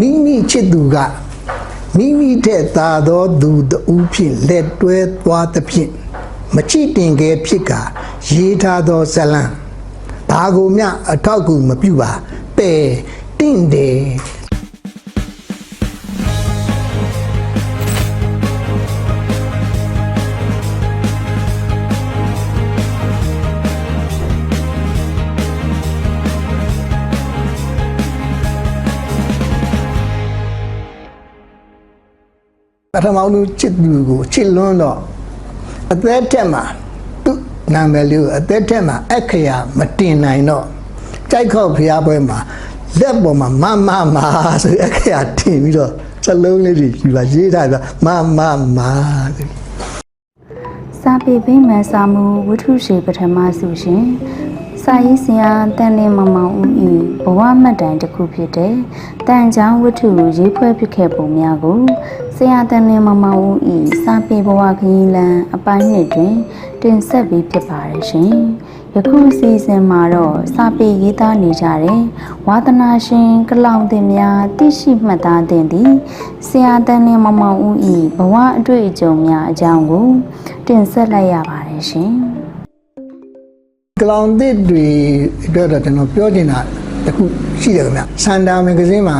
မိမိချစ်သူကမိမိတဲ့သာသောသူတူဖြင့်လက်တွဲသွားသဖြင့်မချစ်တင်ခဲ့ဖြစ်ကရေးထားသောဇလံဘာကိုမျှအထောက်အကူမပြုပါပယ်တင့်တယ် ပထမဆုံးချစ်သူကိုချစ်လွန်းတော့အသက်ထက်မှာသူ့နာမည်လေးကိုအသက်ထက်မှာအခရာမတင်နိုင်တော့ကြိုက်ခောက်ဖျားပွဲမှာလက်ပေါ်မှာမမမဆိုပြီးအခရာတင်ပြီးတော့စလုံးလေးတွေယူလာရေးထားပြမမမဆိုပြီးစာပေပိမှန်စာမှုဝတ္ထုရှိပထမစုရှင်စာရေးဆရာတန်လင်းမောင်မောင်ဦးဤဘဝမှတ်တိုင်တစ်ခုဖြစ်တဲ့တန်ချောင်းဝတ္ထုရေးဖွဲ့ဖြစ်ခဲ့ပုံများကို ဆရာတန်လင်းမောင်မောင်ဦးဤစာပေဘဝခရီးလမ်းအပိုင်းနှစ်တွင် တင်ဆက်ပြီးဖြစ်ပါတယ်ရှင်ယခုအစီအစဉ်မှာတော့စာပေရေးသားနေကြတဲ့ဝါသနာရှင်ကလောင်တင်များသိရှိမှတ်သားတင်သည်ဆရာတန်လင်းမောင်မောင်ဦးဤဘဝအတွေ့အကြုံများအကြောင်းကို တင်ဆက်လိုက်ရပါတယ်ရှင်ကလောင်သစ်တွေအတွက်တော့ကျွန်တော်ပြောချင်တာတစ်ခုရှိတယ်ခင်ဗျစန္ဒာမဂ္ဂဇင်းမှာ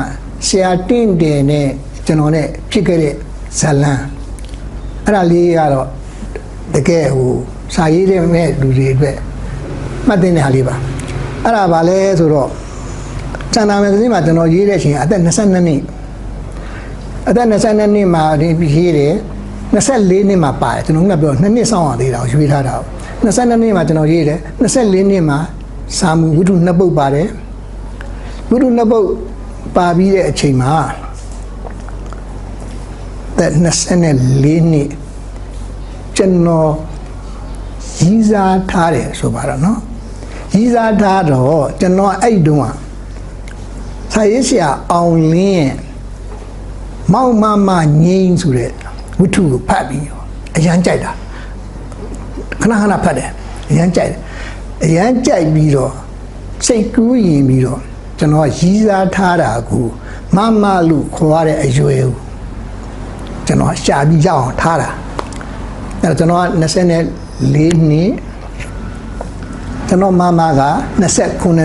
ဆရာတင့်တယ်နဲ့ ကျွန်တော်နဲ့ဖြစ်ခဲ့တဲ့ဇာတ်လမ်းအဲ့ဒါလေးကတော့တကယ်ဟိုစာရေးတဲ့မဲ့လူတွေအတွက်မှတ်သင့်တဲ့ဟာလေးပါအဲ့ဒါဘာလဲဆိုတော့စန္ဒာမဂ္ဂဇင်းမှာကျွန်တော်ရေးတဲ့အချိန်အသက်22နှစ်အသက်22နှစ်မှာဒီရေးတယ်24နှစ်မှာပါတယ်ကျွန်တော်ကပြော2နှစ်စောင့်ရသေးတာကိုရွေးထားတာကို22နှစ်မှာကျွန်တော်ရေးတယ်24နှစ်မှာစာမှုဝိတုနှစ်ပုတ်ပါတယ်ဝိတုနှစ်ပုတ်ပါပြီးတဲ့အချိန်မှာ သက်24နှစ်ကျွန်တော်ရည်စားထားတယ်ဆိုပါတော့နော်ရည်စားထားတော့ကျွန်တော်အဲ့တုန်းကဆာရေးဆရာအောင်လင်းရဲ့မောင်မမငိမ့်ဆိုတဲ့ဝတ္ထုကိုဖတ်ပြီးအရန်ကြိုက်တာခဏခဏဖတ်တယ်အရန်ကြိုက်တယ်အရန်ကြိုက်ပြီးတော့စိတ်ကူးရင်ပြီးတော့ကျွန်တော်ရည်စားထားတာကိုမမလို့ခေါ်ရတဲ့အရွယ်ကို ကျွန်တော်ရှာပြီးရအောင်ထားတာအဲ့တော့ကျွန်တော်က24နှစ်ကျွန်တော်မမက29နှစ်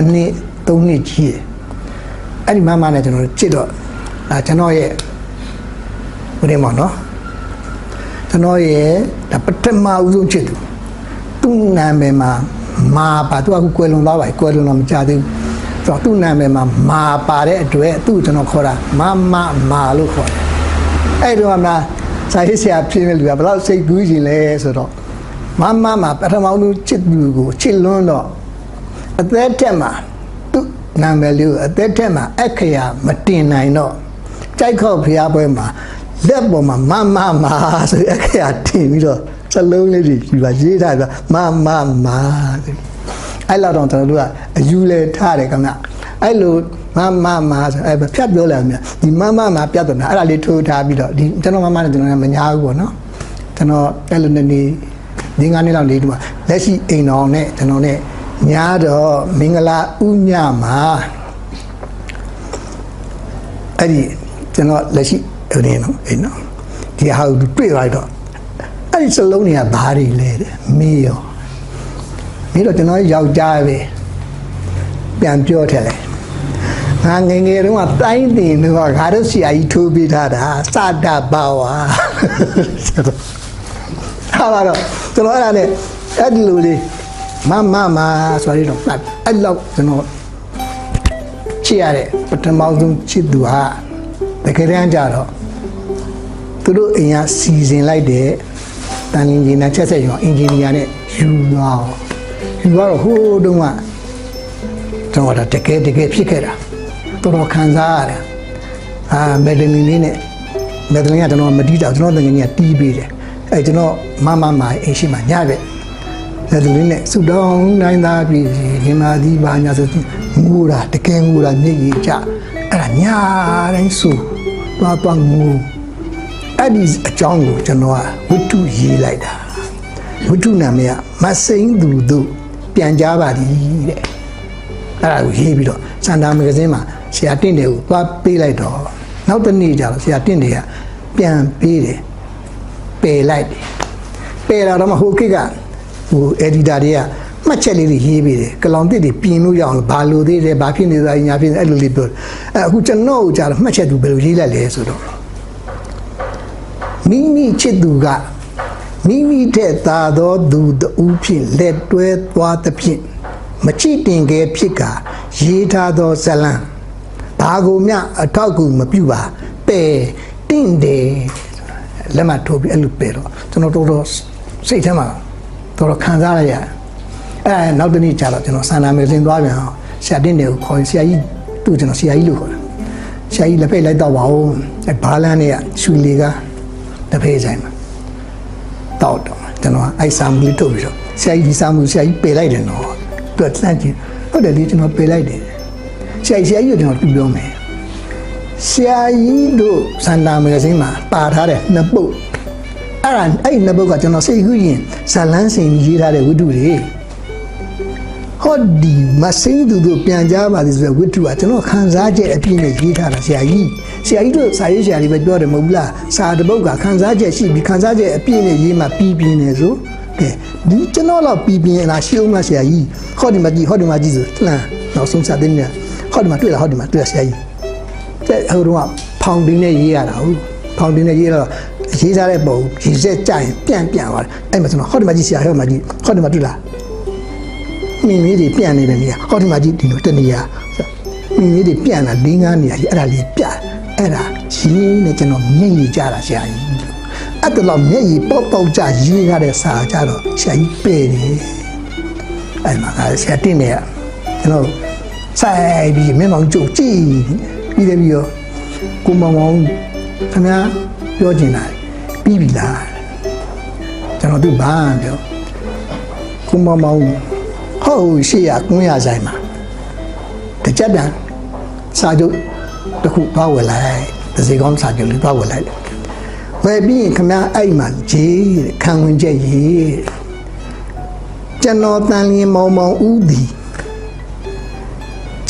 3နှစ်ကြီးတယ်အဲ့ဒီမမနဲ့ကျွန်တော်ချစ်တော့ဒါကျွန်တော်ရဲ့ဘယ်မှာနော်ကျွန်တော်ရဲ့ဒါပထမဦးဆုံးချစ်သူသူ့နာမည်မှာမာပါသူကအခုကွယ်လွန်သွားပါပြီကွယ်လွန်တော့မကြသေးဘူးဆိုတော့သူ့နာမည်မှာမာပါတဲ့အတွက်သူ့ကိုကျွန်တော်ခေါ်တာမမမာလို့ခေါ်တယ် အဲ့တော့မှစာရေးဆရာဖြစ်နေလူကဘယ်တော့စိတ်ကူးရှင်လဲဆိုတော့မမမှာပထမဦးချစ်သူကိုချစ်လွန်းတော့အသက်ထက်မှာသူ့နာမည်လေးကိုအသက်ထက်မှာအခရာမတင်နိုင်တော့ကြိုက်ခောက်ဖျားပွဲမှာလက်ပေါ်မှာမမမာဆိုအခရာတင်ပြီးတော့စလုံးလေးတွေယူလာရေးထားပြမမမာဆိုအဲ့လောက်တော့ကျွန်တော်တို့ကအယူလေထားတယ်ခင်ဗျ အဲ့လိုမမမာဆိုအဲ့ဖြတ်ပြောလိုက်မြဒီမမမာပြတ်တော့အဲ့ဒါလေးထိုးထားပြီးတော့ဒီကျွန်တော်မမနဲ့ကျွန်တော်ကမညာဘူးပေါ့နော်ကျွန်တော်အဲ့လိုနေနေဒီငါးနှစ်လောက်နေဒီမှာလက်ရှိအိမ်တော်နဲ့ကျွန်တော်နဲ့ညာတော့မင်္ဂလာဥညမှာအဲ့ဒီကျွန်တော်လက်ရှိဟိုနေနော်အိမ်နော်ဒီဟာကိုတွေ့လိုက်တော့အဲ့ဒီစလုံးတွေကဘာတွေလဲတဲ့မေးရောမေးတော့ကျွန်တော်ယောက်ျားပဲပြန်ပြောထက်လေ ငါငယ်ငယ်တုန်းကတိုင်းတင်တော့ငါတို့ဆရာကြီးထိုးပေးထားတာစတာပါဝါဆိုတော့ဟာပါတော့ကျွန်တော်အဲ့ဒါနဲ့အဲ့ဒီလိုလေးမမမဆိုရတော့ပတ်အဲ့လောက်ကျွန်တော်ချစ်ရတဲ့ပထမဆုံးချစ်သူဟာတကယ်တမ်းကျတော့သူတို့အိမ်ကစီစဉ်လိုက်တဲ့တန်လင်းဂျင်နာချက်ဆက်ရောအင်ဂျင်နီယာနဲ့ယူသွားယူသွားတော့ဟိုးတုန်းကကျွန်တော်ကတကယ်တကယ်ဖြစ်ခဲ့တာ တော်တော်ခံစားရတယ်အာမက်ဒလင်လေးနဲ့မက်ဒလင်ကကျွန်တော်မတီးတာကျွန်တော်တကယ်ကြီးတီးပေးတယ်အဲကျွန်တော်မမမအိမ်ရှိမှညပဲမက်ဒလင်နဲ့ဆူတောင်းနိုင်သားပြည်ဒီမာဒီဘာညာဆိုငိုတာတကယ်ငိုတာမျက်ရည်ကျအဲ့ဒါညာတိုင်းဆူသွားသွားငိုအဲ့ဒီအကြောင်းကိုကျွန်တော်ကဝတ္ထုရေးလိုက်တာဝတ္ထုနာမည်ကမစိမ့်သူတို့ပြန်ကြပါသည်တဲ့အဲ့ဒါကိုရေးပြီးတော့စန္ဒာမဂ္ဂဇင်းမှာ ဆရာတင့်တယ်ကိုသွားပေးလိုက်တော့နောက်တစ်နေ့ကျတော့ဆရာတင့်တွေကပြန်ပေးတယ်ပယ်လိုက်တယ်ပယ်လာတော့မှဟိုကိကဟို editor တွေကမှတ်ချက်လေးတွေရေးပေးတယ်ကလောင်တစ်တွေပြင်လို့ရအောင်လို့ဘာလို့သေးတယ်ဘာဖြစ်နေသွားညာဖြစ်နေအဲ့လိုလေးပြောတယ်အဲအခုကျွန်တော်ကိုကြာတော့မှတ်ချက်သူဘယ်လိုရေးလိုက်လဲဆိုတော့မိမိချစ်သူကမိမိတဲ့သာသောသူတူဖြင့်လက်တွဲသွားသဖြင့်မချစ်တင်ခဲ့ဖြစ်ကရေးထားသောဇလံ ဘာကိုမျှအထောက်အကူမပြုပါပယ်တင့်တယ်လက်မထိုးပြီးအဲ့လိုပယ်တော့ကျွန်တော်တော်တော်စိတ်ထဲမှာတော်တော်ခံစားရရတယ်အဲနောက်တနေ့ကျတော့ကျွန်တော်ဆန္ဒမယ်စင်သွားပြန်အောင်ဆရာတင်တယ်ကိုခေါ်ရင်ဆရာကြီးသူ့ကျွန်တော်ဆရာကြီးလို့ခေါ်တယ်ဆရာကြီးလက်ဖက်လိုက်တော့ပါဦးအဲဘာလန်းနဲ့ကရှူလီကတစ်ဖေးဆိုင်မှာတောက်တော့ကျွန်တော်အဲ့စာမူလေးထုတ်ပြီးတော့ဆရာကြီးဒီစာမူဆရာကြီးပယ်လိုက်တယ်နော်သူကစမ်းကြည့်ဟုတ်တယ်လေကျွန်တော်ပယ်လိုက်တယ် ဆရာကြီးဆရာကြီးကိုကျွန်တော်ပြောမယ်ဆရာကြီးတို့စန္ဒာမဂဇင်းမှာပါထားတဲ့နှစ်ပုတ်အဲ့ဒါအဲ့ဒီနှစ်ပုတ်ကကျွန်တော်စိတ်ကူးရင်ဇလန်းစင်ရေးထားတဲ့ဝိတုတွေဟောဒီမစိမ့်သူတို့ပြန်ကြပါသည်ဆိုတဲ့ဝိတုကကျွန်တော်ခံစားချက်အပြည့်နဲ့ရေးထားတာဆရာကြီးဆရာကြီးတို့စာရေးဆရာတွေပဲပြောတယ်မဟုတ်ဘူးလားစာတစ်ပုတ်ကခံစားချက်ရှိပြီးခံစားချက်အပြည့်နဲ့ရေးမှပြီးပြင်းနေဆိုကဲဒီကျွန်တော်တော့ပြီးပြင်းလားရှိအောင်မဆရာကြီးဟောဒီမှာကြည့်ဟောဒီမှာကြည့်ဆိုလှမ်းနောက်ဆုံးစာသိနေ ဟောဒီမှာတွေ့လားဟောဒီမှာတွေ့ရဆရာကြီးတဲ့ဟိုတော့ဖောင်တင်းနဲ့ရေးရတာဟုတ်ဖောင်တင်းနဲ့ရေးတော့ရေးစားတဲ့ပုံရေးဆက်ကြရင်ပြန်ပြန်သွားတယ်အဲ့မှာကျွန်တော်ဟောဒီမှာကြည့်ဆရာဟောဒီမှာကြည့်ဟောဒီမှာတွေ့လားမိမိတွေပြန်နေတဲ့နေရာဟောဒီမှာကြည့်ဒီလိုတနေရာမိမိတွေပြန်တာ၄၅နေရာကြီးအဲ့ဒါလေးပြအဲ့ဒါရှင်းနေကျွန်တော်မျက်ရည်ကြတာဆရာကြီးအဲ့ဒါတော့မျက်ရည်ပေါက်ပေါက်ကြရေးရတဲ့စာကြတော့ဆရာကြီးပဲ့တယ်အဲ့မှာကဆရာတင်နေရကျွန်တော် ဆိုင်ပြီးမျက်မှောင်ကြုတ်ကြည့်ပြီးတယ်ပြီးတော့ကိုမောင်မောင်ခင်ဗျာပြောချင်တာပြီးပြီလားကျွန်တော်သူ့ဘာပြောကိုမောင်မောင်ဟုတ်ရှေ့ရကွန်းရဆိုင်မှာတကြက်တန်စာချုပ်တစ်ခုသွားဝယ်လိုက်ဒစီကောင်းစာချုပ်လေးသွားဝယ်လိုက်ဝယ်ပြီးရင်ခင်ဗျာအဲ့မှာဂျေးတဲ့ခံဝင်ချက်ရေးတဲ့ကျွန်တော်တန်လျင်မောင်မောင်ဦးသည်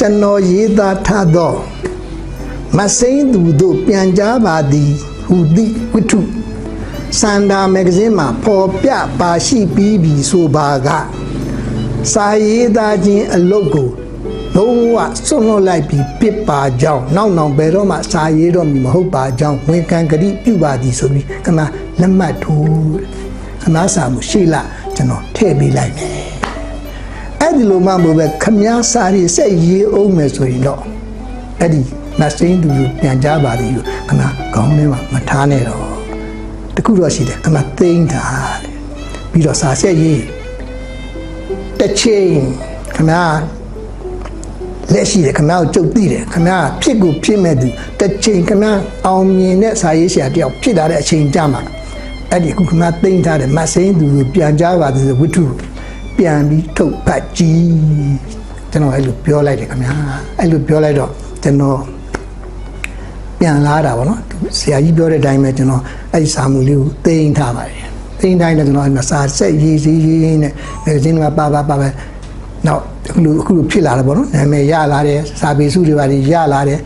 ကျွန်တော်ရေးသားထားသောမစိမ့်သူတို့ပြန်ကြပါသည်ဟူသည့်ဝိထုစန္ဒာမဂ္ဂဇင်းမှာပေါ်ပြပါရှိပြီးပြီဆိုပါကစာရေးသားခြင်းအလုပ်ကိုလုံးဝစွန့်လွတ်လိုက်ပြီးပြစ်ပါကြောင်းနောက်နောက်ဘယ်တော့မှစာရေးတော့မည်မဟုတ်ပါကြောင်းဝန်ခံကြတိပြုပါသည်ဆိုပြီးခဏလက်မှတ်ထိုးခဏစာမှုရှိလားကျွန်တော်ထည့်ပေးလိုက်မယ် အဲ့ဒီလိုမှမဟုတ်ပဲခမားစာရေးစက်ရေးအောင်မယ်ဆိုရင်တော့အဲ့ဒီမစိမ့်သူလူပြန်ကြပါသည်လို့ခဏခေါင်းထဲမှာမထားနဲ့တော့တခုတော့ရှိတယ်ခဏသိမ့်တာတဲ့ပြီးတော့စာဆက်ရေးတစ်ချိန်ခဏလက်ရှိတယ်ခဏကိုကြုတ်သိတယ်ခဏဖြစ်ကိုဖြစ်မဲ့သူတစ်ချိန်ခဏအောင်မြင်တဲ့စာရေးဆရာတယောက်ဖြစ်လာတဲ့အချိန်ကြမှာအဲ့ဒီအခုခဏသိမ့်ထားတယ်မစိမ့်သူလူပြန်ကြပါသည်ဆိုဝိထု ပြန်ပြီးထုတ်ဖတ်ကြည့်ကျွန်တော်အဲ့လိုပြောလိုက်တယ်ခင်ဗျာအဲ့လိုပြောလိုက်တော့ကျွန်တော်ပြန်လာတာပေါ့နော်ဆရာကြီးပြောတဲ့အတိုင်းပဲကျွန်တော်အဲ့ဒီစာမှုလေးကိုသိမ်းထားပါတယ်သိမ်းတိုင်းလည်းကျွန်တော်အဲ့မှာစာဆက်ရေးရေးရေးနဲ့မဂ္ဂဇင်းကပါပါပါပဲနောက်အခုလိုအခုလိုဖြစ်လာတယ်ပေါ့နော်နာမည်ရလာတယ်စာပေစုတွေပါရလာတယ်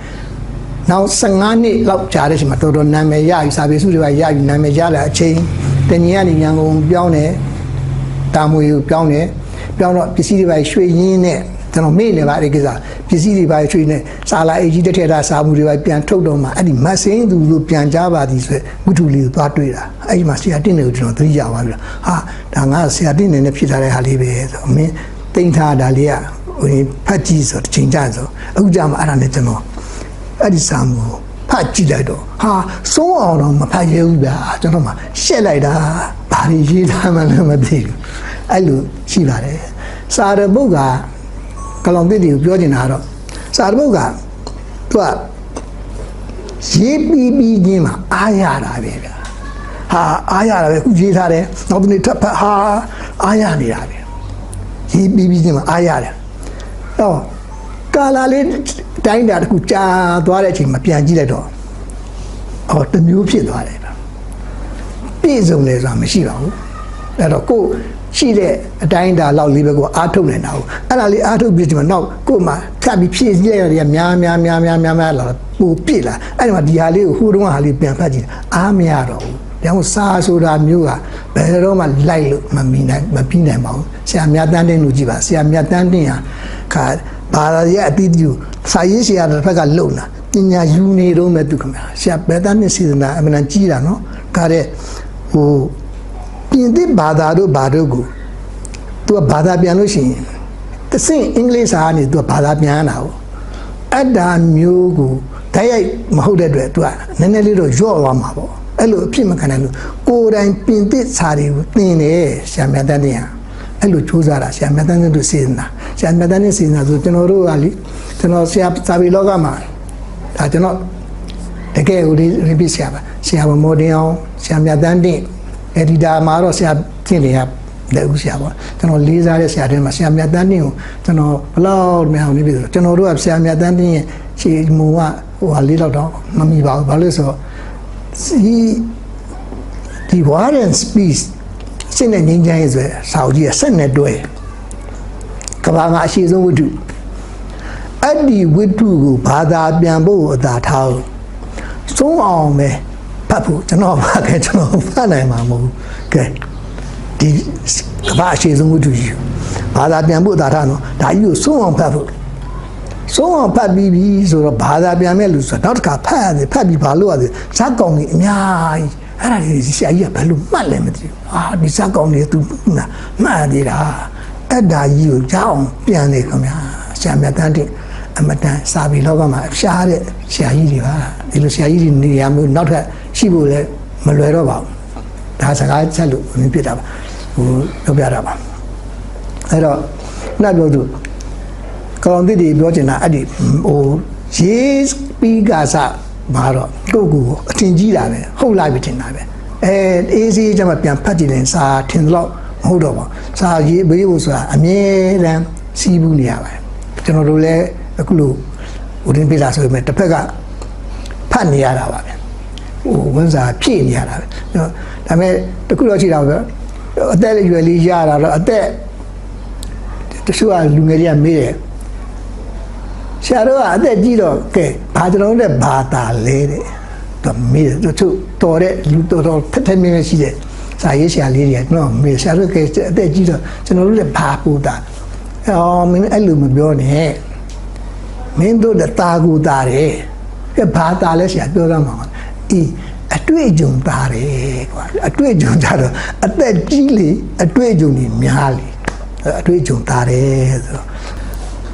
နောက်15နှစ်လောက်ကြာတဲ့အချိန်မှာတော်တော်နာမည်ရပြီစာပေစုတွေပါရပြီနာမည်ရလာအချိန်တညီကနေညာကုန်ပြောင်းတယ် တာမွေကိုပြောင်းတယ်ပြောင်းတော့ပစ္စည်းတွေပါရွှေရင်းနဲ့ကျွန်တော်မေ့နေပါအဲ့ဒီကိစ္စပစ္စည်းတွေပါရွှေနဲ့စာလာအေကြီးတစ်ထက်တာစာမှုတွေပါပြန်ထုတ်တော့မှအဲ့ဒီမတ်စင်းသူတို့ပြန်ကြပါသည်ဆိုဝိထုလေးကိုသွားတွေ့တာအဲ့ဒီမှာဆရာတင့်တွေကိုကျွန်တော်သတိရပါပြီဟာဒါငါဆရာတင့်နေနဲ့ဖြစ်ထားတဲ့ဟာလေးပဲဆိုမင်းတိမ့်ထားတာလေးကဟိုဖတ်ကြည့်ဆိုတစ်ချိန်ကြာဆိုအခုကြာမှအဲ့ဒါနဲ့ကျွန်တော်အဲ့ဒီစာမှုဖတ်ကြည့်လိုက်တော့ဟာစိုးအောင်တော့မဖတ်ရဘူးဗျာကျွန်တော်မှရှက်လိုက်တာ ဘာလို့ရေးထားမှလည်းမသိဘူးအဲ့လိုရှိပါတယ်စာရပုတ်ကကလောင်တစ်တွေကိုပြောနေတာကတော့စာရပုတ်ကသူကရေးပြီးပြီးချင်းမှာအားရတာပဲဗျာဟာအားရတာပဲခုရေးထားတယ်နောက်တစ်နေ့ထပ်ဖတ်ဟာအားရနေတာပဲရေးပြီးပြီးချင်းမှာအားရတယ်တော့ကာလာလေးတိုင်းတာတခုကြာသွားတဲ့အချိန်မှာပြန်ကြည့်လိုက်တော့အော်တစ်မျိုးဖြစ်သွားတယ်ဗျာ ပြည့်စုံတယ်ဆိုတာမရှိပါဘူးအဲ့တော့ကိုရှိတဲ့အတိုင်းအတာလောက်လေးပဲကိုအားထုတ်နေတာကိုအဲ့ဒါလေးအားထုတ်ပြီးဒီမှာနောက်ကို့မှာဖြတ်ပြီးဖြည့်စည်းရရများများများများများများလာပူပြစ်လာအဲ့ဒီမှာဒီဟာလေးကိုဟိုတုန်းကဟာလေးပြန်ဖတ်ကြည့်အားမရတော့ဘူးဒါကြောင့်စာဆိုတာမျိုးကဘယ်တော့မှလိုက်လို့မမီနိုင်မပြီးနိုင်ပါဘူးဆရာမြတ်တန်းတင်းလူကြည့်ပါဆရာမြတ်တန်းတင်းဟာခါဘာသာရဲ့အတိအကျစာရေးဆရာတစ်ဖက်ကလုံလာပညာယူနေတော့မဲ့သူခင်ဗျာဆရာဘယ်တန်းနဲ့စေတနာအမှန်တန်ကြီးတာနော်ခါတဲ့ ဟိုပြင်သစ်ဘာသာတို့ဘာတို့ကိုသူကဘာသာပြန်လို့ရှိရင်တဆင့်အင်္ဂလိပ်စာကနေသူကဘာသာပြန်ရတာကိုအဲ့ဒါမျိုးကိုဓာတ်ရိုက်မဟုတ်တဲ့အတွက်သူကနည်းနည်းလေးတော့ရော့သွားမှာပေါ့အဲ့လိုအဖြစ်မခံနိုင်လို့ကိုယ်တိုင်ပြင်သစ်စာတွေကိုသင်တယ်ဆရာမြတ်တန်းတင်ဟာအဲ့လိုစူးစမ်းတာဆရာမြတ်တန်းတို့စေတနာဆရာမြတ်တန်းနဲ့စေတနာဆိုကျွန်တော်တို့ကလေကျွန်တော်ဆရာစာပေလောကမှာဒါကျွန်တော်တကယ်ကိုဒီရီပစ်ဆရာပါဆရာမော်ဒင်အောင် ဆရာမြတ်တန်းတင်အက်ဒီတာမှာတော့ဆရာကျင့်နေရလက်ဦးဆရာပေါ့ကျွန်တော်လေးစားတဲ့ဆရာတွေမှာဆရာမြတ်တန်းတင်ကိုကျွန်တော်ဘလောက်များအောင်နေပြီဆိုတော့ကျွန်တော်တို့ကဆရာမြတ်တန်းတင်ရဲ့ရှေ့မူကဟိုဟာလေးတော့တော့မမီပါဘူးဘာလို့လဲဆိုတော့ဒီဒီ war and peace စင်တဲ့ငြိမ်းချမ်းရေးဆိုရယ်စာအုပ်ကြီးကဆက်နဲ့တွဲကဘာမှာအရှိဆုံးဝတ္ထုအဲ့ဒီဝတ္ထုကိုဘာသာပြန်ဖို့အသာထားလို့ဆုံးအောင်ပဲ ဖတ်ဖို့ကျွန်တော်ဖတ်ခဲ့ကျွန်တော်ဖတ်နိုင်မှာမဟုတ်ဘူးကဲဒီကမ္ဘာအရှိဆုံးဝတ္ထုကြီးဘာသာပြန်ဖို့သာထားနော်ဒါကြီးကိုဆုံးအောင်ဖတ်ဖို့ဆုံးအောင်ဖတ်ပြီးပြီဆိုတော့ဘာသာပြန်မဲ့လူဆိုတော့နောက်တစ်ခါဖတ်ရတယ်ဖတ်ပြီးဘာလို့ရလဲဇက်ကောင်ကြီးအများကြီးအဲ့ဒါကြီးဆရာကြီးကဘယ်လိုမှတ်လဲမသိဘူးအာဒီဇက်ကောင်ကြီး तू မှတ်သေးတာအဲ့ဒါကြီးကိုကြောက်အောင်ပြန်နေခင်ဗျာဆရာမြတ်တန်းတဲ့အမတန်စာပေလောကမှာအရှားတဲ့ဆရာကြီးတွေပါဒီလိုဆရာကြီးတွေနေရာမျိုးနောက်ထပ် ရှိဖို့လည်းမလွယ်တော့ပါဘူးဒါစကားချက်လို့မဖြစ်တာပါဟိုပြောပြတာပါအဲ့တော့နောက်ပြောသူကောင်တိတွေပြောချင်တာအဲ့ဒီဟိုရေးပြီးကစားမှာတော့ကိုယ့်ကိုယ်အထင်ကြီးတာပဲဟုတ်လားပြီထင်တာပဲအဲအေးစီးကျမှပြန်ဖတ်ကြည့်ရင်စာထင်တော့မဟုတ်တော့ပါဘူးစာရေးဘေးဖို့ဆိုတာအမြဲတမ်းစီးဘူးနေရပါတယ်ကျွန်တော်တို့လည်းအခုလိုဦးရင်းပြတာဆိုပေမဲ့တစ်ဖက်ကဖတ်နေရတာပါပဲ ဟိုဝန်စာဖြည့်နေရတာပဲဒါပေမဲ့တခုတော့ရှိတာပဲအသက်အရွယ်လေးရတာတော့အသက်တချို့ကလူငယ်တွေကမေးတယ်ဆရာတို့ကအသက်ကြီးတော့ကဲဘာကျွန်တော်တို့နဲ့ဘာသာလဲတဲ့သူမေးတယ်သူတို့တော်တဲ့လူတော်တော်ဖက်ဖက်မြဲမြဲရှိတယ်စာရေးဆရာလေးတွေကကျွန်တော်မေးဆရာတို့ကအသက်ကြီးတော့ကျွန်တော်တို့လည်းဘာပူတာအော်မင်းအဲ့လိုမပြောနဲ့မင်းတို့တဲ့တာကူတာတယ်ကဲဘာတာလဲဆရာပြောရမှာ အေးအတွေ့အကြုံတာတယ်ကွာအတွေ့အကြုံကြတော့အသက်ကြီးလေအတွေ့အကြုံတွေများလေအတွေ့အကြုံတာတယ်ဆိုတော့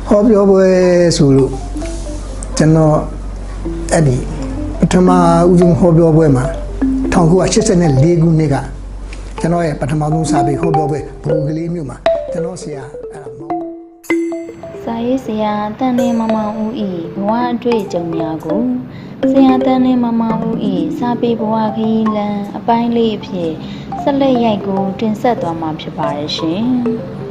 ဟောပြောပွဲဆိုလို့ကျွန်တော်အဲ့ဒီပထမဦးဆုံးဟောပြောပွဲမှာ1984ခုနှစ်ကကျွန်တော်ရဲ့ပထမဆုံးစာပေဟောပြောပွဲဘူကလေးမြို့မှာကျွန်တော်ဆရာအဲ့ဒါမောင်စာရေးဆရာတန်နေမမောင်ဦးဤဘဝအတွေ့အကြုံများကို ဆရာတန်နေမမောင်ဦးဤစာပေဘဝခရီးလမ်းအပိုင်းလေးအဖြစ်ဆက်လက်ရိုက်ကူတင်ဆက်သွားမှာဖြစ်ပါတယ်ရှင်။